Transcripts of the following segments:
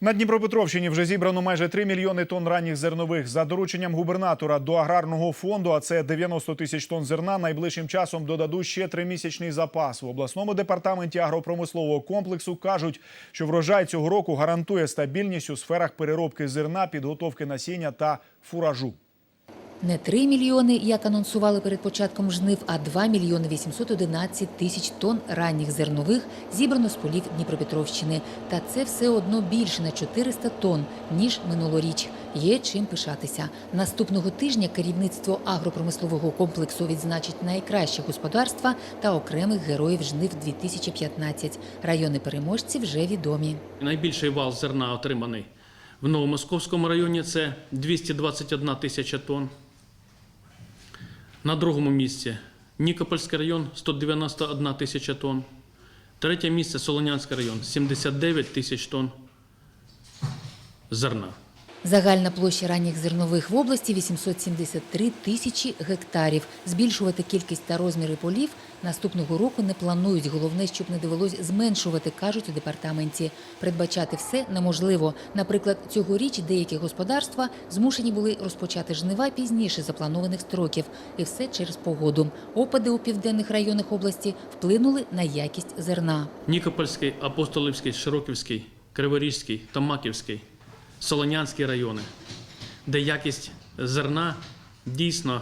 На Дніпропетровщині вже зібрано майже 3 мільйони тонн ранніх зернових. За дорученням губернатора до аграрного фонду, а це 90 тисяч тонн зерна, найближчим часом додадуть ще тримісячний запас. В обласному департаменті агропромислового комплексу кажуть, що врожай цього року гарантує стабільність у сферах переробки зерна, підготовки насіння та фуражу. Не 3 мільйони, як анонсували перед початком жнив, а 2 мільйони 811 тисяч тонн ранніх зернових зібрано з полів Дніпропетровщини. Та це все одно більше на 400 тонн, ніж минулоріч. Є чим пишатися. Наступного тижня керівництво агропромислового комплексу відзначить найкращі господарства та окремих героїв жнив 2015. Райони переможці вже відомі. Найбільший вал зерна отриманий в Новомосковському районі це 221 тисяча тонн. На другому місці Нікопольський район 191 тисяча тонн. Третє місце Солонянський район 79 тисяч тонн зерна. Загальна площа ранніх зернових в області 873 тисячі гектарів. Збільшувати кількість та розміри полів наступного року не планують. Головне, щоб не довелось зменшувати, кажуть у департаменті. Передбачати все неможливо. Наприклад, цьогоріч деякі господарства змушені були розпочати жнива пізніше запланованих строків. І все через погоду. Опади у південних районах області вплинули на якість зерна. Нікопольський, Апостолівський, Широківський, Криворізький, Томаківський, Солонянський райони, де якість зерна дійсно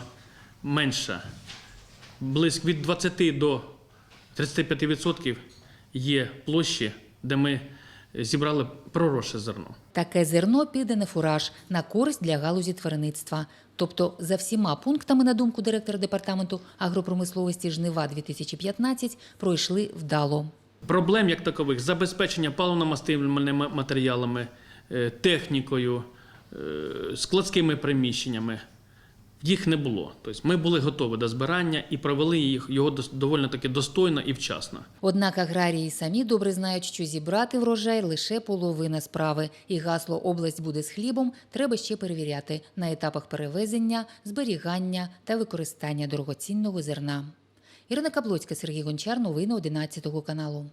менша. Близько від 20 до 35% є площі, де ми зібрали проросше зерно. Таке зерно піде на фураж на користь для галузі тваринництва. Тобто, за всіма пунктами, на думку директора департаменту агропромисловості жнива 2015 пройшли вдало. Проблем як такових забезпечення паливно-мастильними матеріалами, технікою, е, складськими приміщеннями. Їх не було. Тобто ми були готові до збирання і провели їх його доволі таки достойно і вчасно. Однак аграрії самі добре знають, що зібрати врожай лише половина справи, і гасло область буде з хлібом треба ще перевіряти на етапах перевезення, зберігання та використання дорогоцінного зерна. Ірина Каблоцька, Сергій Гончар, новини 11 каналу.